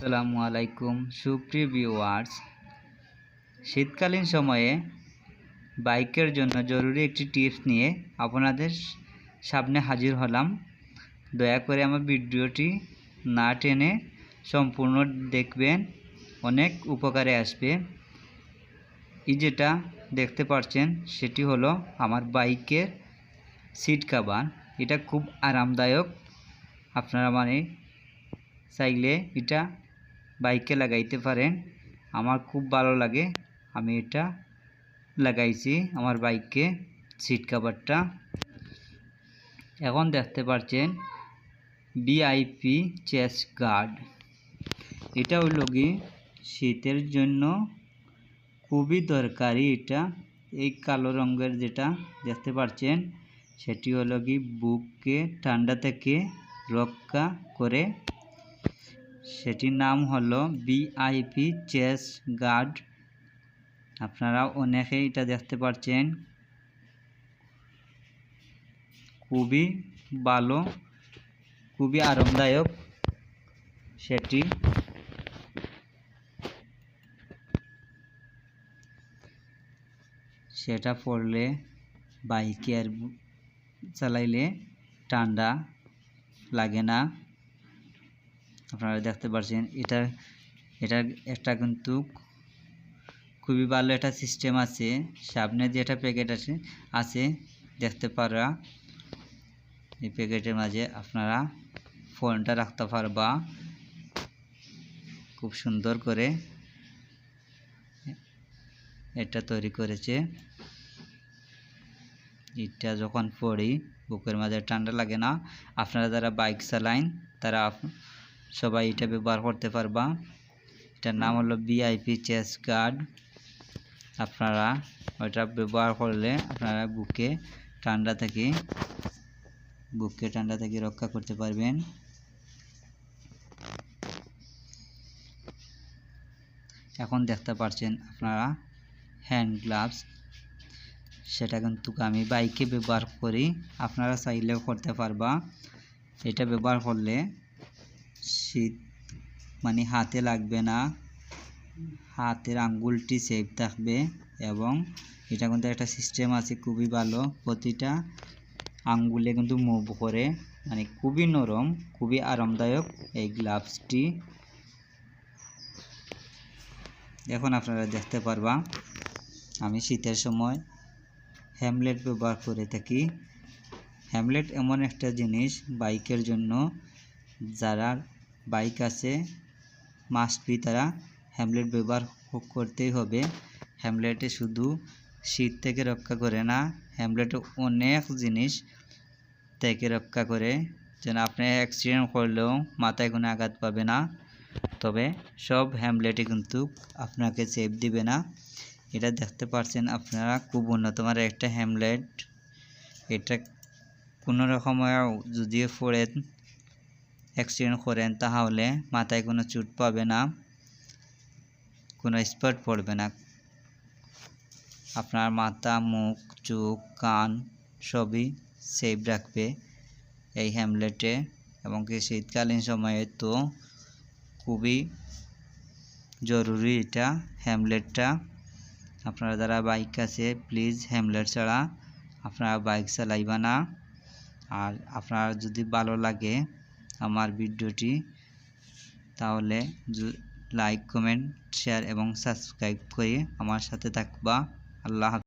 আসসালামু আলাইকুম, সুপ্রিয় ভিউয়ার্স। শীতকালীন সময়ে বাইকের জন্য জরুরি একটি টিপস নিয়ে আপনাদের সামনে হাজির হলাম। দয়া করে আমার ভিডিওটি না টেনে সম্পূর্ণ দেখবেন, অনেক উপকারে আসবে। এই যেটা দেখতে পাচ্ছেন, সেটি হলো আমার বাইকের সিট কাভার। এটা খুব আরামদায়ক। আপনারা মানে চাইলে এটা বাইকে লাগাইতে পারেন। আমার খুব ভালো লাগে। আমি এটা লাগাইছি আমার বাইকে সিট কাভারটা। এখন দেখতে পাচ্ছেন বিআইপি চেস গার্ড। এটা হইল কি শীতের জন্য খুবই দরকারি এটা। এই কালো রঙের যেটা দেখতে পাচ্ছেন সেটি হলো কি বুককে ঠান্ডা থেকে রক্ষা করে সেটির নাম হলো বিআইপি চেস গার্ড আপনারা অনেকে এটা দেখতে পাচ্ছেন খুবই ভালো, খুবই আরামদায়ক সেটি। সেটা পড়লে বাইকে আর চালাইলে ঠান্ডা লাগে না। আপনারা দেখতে পাচ্ছেন এটা এটা একটা কিন্তু খুবই ভালো একটা সিস্টেম আছে। সামনে যে একটা প্যাকেট আছে আছে, দেখতে পারা। এই প্যাকেটের মাঝে আপনারা ফোনটা রাখতে পারবা। খুব সুন্দর করে এটা তৈরি করেছে। এটা যখন পড়ি, বুকের মাঝে ঠান্ডা লাগে না, আপনারা যারা বাইক চালাইন তারা সবাই এটা ব্যবহার করতে পারবা। এটার নাম হলো বিআইপি চেস গার্ড আপনারা ওইটা ব্যবহার করলে আপনারা বুকে ঠান্ডা থেকে, বুকে ঠান্ডা থেকে রক্ষা করতে পারবেন। এখন দেখতে পাচ্ছেন আপনারা হ্যান্ড গ্লাভস সেটা কিন্তু আমি বাইকে ব্যবহার করি। আপনারা চাইলেও করতে পারবা। এটা ব্যবহার করলে শীত মানে হাতে লাগবে না। হাতের আঙ্গুলটি সেফ থাকবে এবং এটা কিন্তু একটা সিস্টেম আছে, খুবই ভালো। প্রতিটা আঙ্গুলে কিন্তু মুভ করে মানে খুবই নরম, খুবই আরামদায়ক এই গ্লাভসটি এখন আপনারা দেখতে পারবা, আমি শীতের সময় হ্যামলেট ব্যবহার করে থাকি। হ্যামলেট এমন একটা জিনিস বাইকের জন্য যারা বাইক আছে মাস্ট বি তারা হ্যামলেট ব্যবহার করতেই হবে। হ্যামলেটে শুধু শীত থেকে রক্ষা করে না হ্যামলেটে অনেক জিনিস থেকে রক্ষা করে। যেন আপনি অ্যাক্সিডেন্ট করলেও মাথায় কোনো আঘাত পাবে না। তবে সব হ্যামলেটে কিন্তু আপনাকে সেফ দিবে না। এটা দেখতে পাচ্ছেন আপনারা, খুব উন্নত মানের একটা হ্যামলেট এটা কোনো রকমের যদি পড়েন অ্যাক্সিডেন্ট করেন, তাহলে মাথায় কোনো চুট পাবে না, কোনো স্পট পড়বে না। আপনার মাথা, মুখ, চোখ, কান সবই সেফ রাখবে এই হ্যামলেটে এবং কি শীতকালীন সময়ে তো খুবই জরুরি এটা হ্যামলেটটা আপনারা যারা বাইক আছে প্লিজ হ্যামলেট ছাড়া আপনারা বাইক চালাইবা না। আর আপনার যদি ভালো লাগে আমার ভিডিওটি তাহলে লাইক কমেন্ট শেয়ার এবং সাবস্ক্রাইব করে আমার সাথে থাকবা। আল্লাহ